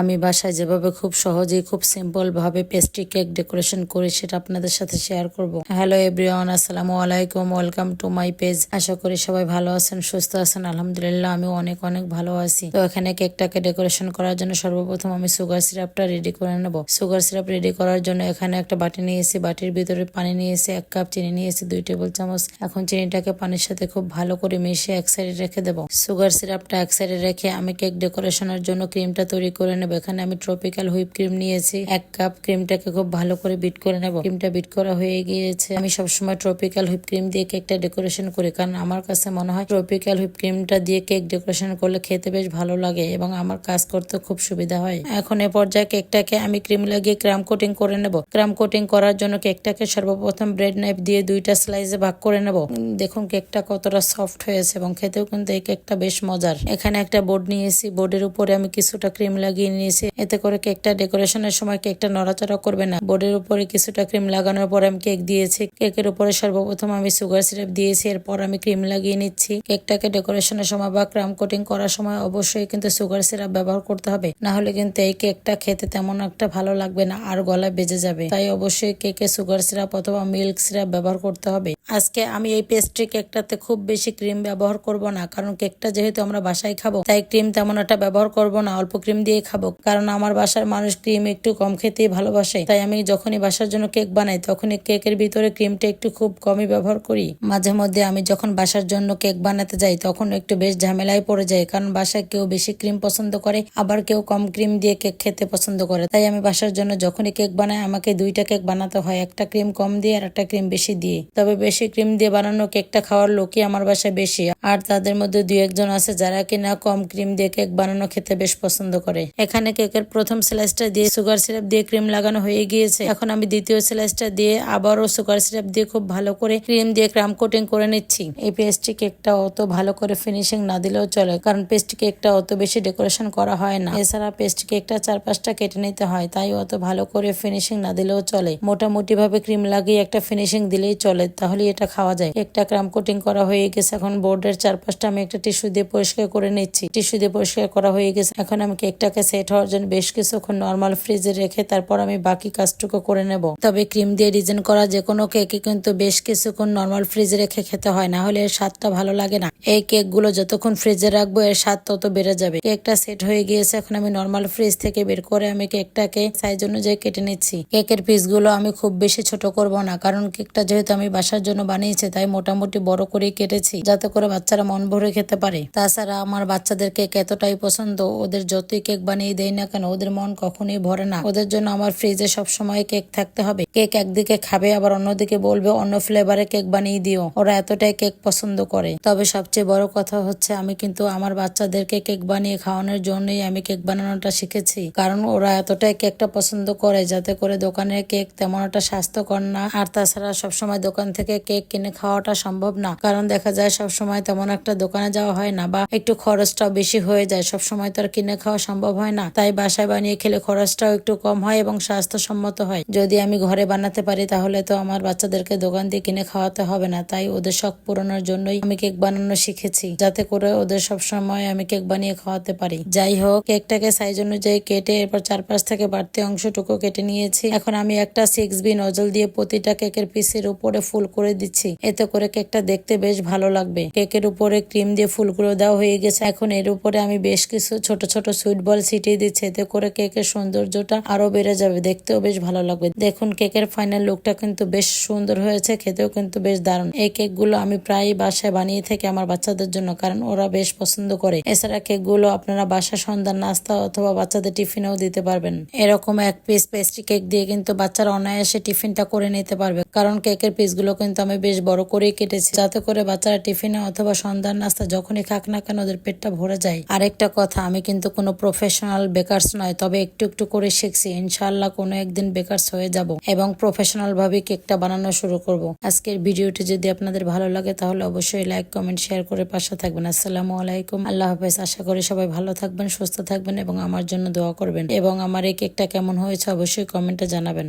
আমি বাসায় যেভাবে খুব সহজেই, খুব সিম্পল ভাবে পেস্ট্রি কেক ডেকোরেশন করি, সেটা আপনাদের সাথে শেয়ার করব। হ্যালো এভরিওয়ান আসসালামু আলাইকুম ওয়েলকাম টু মাই পেজ আশা করি সবাই ভালো আছেন, সুস্থ আছেন, আলহামদুলিল্লাহ আমি অনেক অনেক ভালো আছি। তো এখানে কেকটাকে ডেকোরেশন করার জন্য সর্বপ্রথম আমি সুগার সিরাপটা রেডি করে নেব। সুগার সিরাপ রেডি করার জন্য এখানে একটা বাটি নিয়েছি, বাটির ভিতরে পানি নিয়েছি, এক কাপ চিনি নিয়েছি, দুই টেবিল চামচ। এখন চিনিটাকে পানির সাথে খুব ভালো করে মিশিয়ে এক সাইডে রেখে দেবো। সুগার সিরাপটা এক সাইডে রেখে আমি কেক ডেকোরেশনের জন্য ক্রিমটা তৈরি করে নেব। এখানে আমি ট্রপিক্যাল হুইপ ক্রিম নিয়েছি। এক কাপ ক্রিমটাকে খুব ভালো করে বিট করে নেব। ক্রিমটা বিট করা হয়ে গিয়েছে। আমি সবসময় ট্রপিক্যাল হুইপ ক্রিম দিয়ে কেকটা ডেকোরেশন করি, কারণ আমার কাছে মনে হয় ট্রপিক্যাল হুইপ ক্রিমটা দিয়ে কেক ডেকোরেশন করলে খেতে বেশ ভালো লাগে এবং আমার কাজ করতে খুব সুবিধা হয়। এখন এ পর্যায়ে কেকটাকে আমি ক্রিম লাগিয়ে ক্রাম কোটিং করে নেব। ক্রাম কোটিং করার জন্য কেকটাকে সর্বপ্রথম ব্রেড নাইফ দিয়ে দুইটা স্লাইসে ভাগ করে নেব। দেখুন কেকটা কতটা সফট হয়েছে এবং খেতেও কিন্তু এই কেকটা বেশ মজার। এখানে একটা বোর্ড নিয়েছি। বোর্ডের উপরে আমি কিছুটা ক্রিম লাগিয়ে নিয়েছি। এতে করে কেকটা ডেকোরেশনের সময় কেকটা নড়াচড়া করবে না। বোর্ডের উপরে কিছুটা ক্রিম লাগানোর পর আমি কেক দিয়েছি। কেকের উপরে সর্বপ্রথম আমি সুগার সিরাপ দিয়েছি, এরপর আমি ক্রিম লাগিয়ে নিচ্ছি। কেকটাকে ডেকোরেশনের সময় বা ক্রাম কোটিং করার সময় অবশ্যই কিন্তু সুগার সিরাপ ব্যবহার করতে হবে। না হলে কিন্তু এই কেকটা খেতে তেমন একটা ভালো লাগবে না, আর গলায় বেজে যাবে। তাই অবশ্যই কেকে সুগার সিরাপ অথবা মিল্ক সিরাপ ব্যবহার করতে হবে। আজকে আমি এই পেস্ট্রি কেকটাতে খুব বেশি ক্রিম ব্যবহার করব না, কারণ কেকটা যেহেতু আমরা বাসায় খাব, তাই ক্রিম তেমন একটা ব্যবহার করব না। অল্প ক্রিম দিয়ে খাব। কারণ আমার বাসার মানুষ ক্রিম একটু কম খেতেই ভালোবাসে। তাই আমি যখনই বাসার জন্য কেক বানাই, তখনই কেকের ভিতরে ক্রিমটা একটু খুব কমই ব্যবহার করি। মাঝে মধ্যে আমি যখন বাসার জন্য কেক বানাতে যাই, তখন একটু বেশ ঝামেলায় পড়ে যায়, কারণ বাসায় কেউ বেশি ক্রিম পছন্দ করে, আবার কেউ কম ক্রিম দিয়ে কেক খেতে পছন্দ করে। তাই আমি বাসার জন্য যখনই কেক বানাই, আমাকে দুইটা কেক বানাতে হয়, একটা ক্রিম কম দিয়ে আর একটা ক্রিম বেশি দিয়ে। তবে বেশি ক্রিম দিয়ে বানানো কেকটা খাওয়ার লোকই আমার বাসায় বেশি। আর তাদের মধ্যে দুই একজন আছে, যারা কিনা কম ক্রিম দিয়ে কেক বানানো খেতে বেশ পছন্দ করে। এখানে কেকের প্রথম স্লাইসটা দিয়ে সুগার সিরাপ দিয়ে ক্রিম লাগানো হয়ে গিয়েছে। এখন আমি দ্বিতীয় স্লাইসটা দিয়ে আবারও সুগার সিরাপ দিয়ে খুব ভালো করে ক্রিম দিয়ে ক্রাম কোটিং করে নিচ্ছি। এই পেস্ট্রি কেকটা অত ভালো করে ফিনিশিং না দিলেও চলে, কারণ পেস্ট্রি কেকটা অত বেশি ডেকোরেশন করা হয় না। এছাড়া পেস্ট্রি কেকটা চার পাঁচটা কেটে নিতে হয়, তাই অত ভালো করে ফিনিশিং না দিলেও চলে। মোটামুটি ভাবে ক্রিম লাগিয়ে একটা ফিনিশিং দিলেই চলে তাহলে এটা খাওয়া যায়। একটা ক্রাম কোটিং করা হয়ে গেছে, এখন বোর্ডের চারপাশটা আমি একটা টিস্যু দিয়ে পরিষ্কার করে নিচ্ছি। টিস্যু দিয়ে পরিষ্কার করা হয়ে গেছে, এখন আমি কেকটাকে সেট হওয়ার জন্য বেশ কিছুক্ষণ নর্মাল ফ্রিজে রেখে তারপর আমি বাকি কাজটুকু করে নেব। তবে ক্রিম দিয়ে ডিজাইন করা যে কোনো কেকে কিন্তু বেশ কিছুক্ষণ নর্মাল ফ্রিজে রেখে খেতে হয় না, হলে এর স্বাদটা ভালো লাগে না। এই কেকগুলো যতক্ষণ ফ্রিজে রাখব, এর স্বাদ তত বেড়ে যাবে। কেকটা সেট হয়ে গিয়েছে, এখন আমি নর্মাল ফ্রিজ থেকে বের করে আমি কেকটাকে সাইজ অনুযায়ী কেটে নিচ্ছি। কেকের পিসগুলো আমি খুব বেশি ছোট করব না, কারণ কেকটা যেহেতু আমি বাসার জন্য বানিয়েছি, তাই মোটামুটি বড় করেই কেটেছি, যাতে করে বাচ্চারা মন ভরে খেতে পারে। তাছাড়া আমার বাচ্চাদের কেক এতটাই পছন্দ, ওদের যতই কেক বানিয়ে দেয় না কেন? ওদের মন কখনোই ভরে না। ওদের জন্য আমার ফ্রিজে সব সময় কেক থাকতে হবে। কেক একদিকে খাবে, আবার অন্যদিকে বলবে, অন্য ফ্লেভারে কেক বানিয়ে দিও। ওরা এতটাই কেক পছন্দ করে। তবে সবচেয়ে বড় কথা হচ্ছে, আমি কিন্তু আমার বাচ্চাদেরকে কেক বানিয়ে খাওয়ানোর জন্যই আমি কেক বানানোটা শিখেছি। কারণ ওরা এতটাই কেকটা পছন্দ করে, যাতে করে দোকানের কেক তেমন একটা স্বাস্থ্যকর না। আর তাছাড়া সবসময় দোকান থেকে কেক কিনে খাওয়াটা সম্ভব না। কারণ দেখা যায় সব সময় তেমন একটা দোকানে যাওয়া হয় না বা একটু খরচটাও বেশি হয়ে যায়। সব সময় তো আর কিনে খাওয়া সম্ভব হয় না। তাই বাসায় বানিয়ে খেলে খরচটাও একটু কম হয় এবং স্বাস্থ্যসম্মত হয়। যদি আমি ঘরে বানাতে পারি, তাহলে তো আমার বাচ্চাদেরকে দোকান দিয়ে কিনে খাওয়াতে হবে না। তাই ওদের শখ পূরণের জন্যই আমি কেক বানানো শিখেছি, যাতে করে ওদের সব সময় আমি কেক বানিয়ে খাওয়াতে পারি। যাই হোক, কেকটাকে সাইজ অনুযায়ী কেটে এরপর চারপাশ থেকে বাড়তি অংশটুকু কেটে নিয়েছি। এখন আমি একটা সিক্স বি নজল দিয়ে প্রতিটা কেকের পিসের উপরে ফুল করে দিচ্ছি। এতে করে কেকটা দেখতে বেশ ভালো লাগবে। কেকের উপরে ক্রিম দিয়ে ফুলগুলো দেওয়া হয়ে গেছে। এখন এর উপরে আমি বেশ কিছু ছোট ছোট সুইট বল ছিটিয়ে দিচ্ছি। এতে করে কেকের সৌন্দর্যটা আরও বেড়ে যাবে। দেখতেও বেশ ভালো লাগবে। দেখুন, কেকের ফাইনাল লুকটা কিন্তু বেশ সুন্দর হয়েছে। খেতেও কিন্তু বেশ দারুণ। এই কেকগুলো আমি প্রায় বাসায় বানিয়ে থাকি আমার বাচ্চাদের জন্য, কারণ ওরা বেশ পছন্দ করে। এছাড়া কেকগুলো আপনারা বাসা সন্ধ্যার নাস্তা অথবা বাচ্চাদের টিফিনেও দিতে পারবেন। এরকম এক পিস পেস্ট্রি কেক দিয়ে কিন্তু বাচ্চারা অনায়াসে টিফিনটা করে নিতে পারবে। কারণ কেকের পিসগুলো কিন্তু আমি বেশ বড় করেই কেটেছি। যাতে করে বাচ্চারা টিফিনে অথবা সন্ধ্যার নাস্তা যখনই খাক না কেন ওদের পেটটা ভরে যায়। আরেকটা কথা, আমি কিন্তু কোনো প্রফেশনাল বেকারস নয়, তবে একটু একটু করে শিখছি। ইনশাল্লাহ কোনো একদিন বেকারস হয়ে যাব এবং প্রফেশনাল ভাবে কেকটা বানানো শুরু করব। আজকের ভিডিওটি যদি আপনাদের ভালো লাগে তাহলে অবশ্যই লাইক কমেন্ট শেয়ার করে পাশে থাকবেন। আসসালামু আলাইকুম। আল্লাহ হাফেজ। আশা করি সবাই ভালো থাকবেন, সুস্থ থাকবেন এবং আমার জন্য দোয়া করবেন এবং আমার এই কেকটা কেমন হয়েছে অবশ্যই কমেন্টে জানাবেন।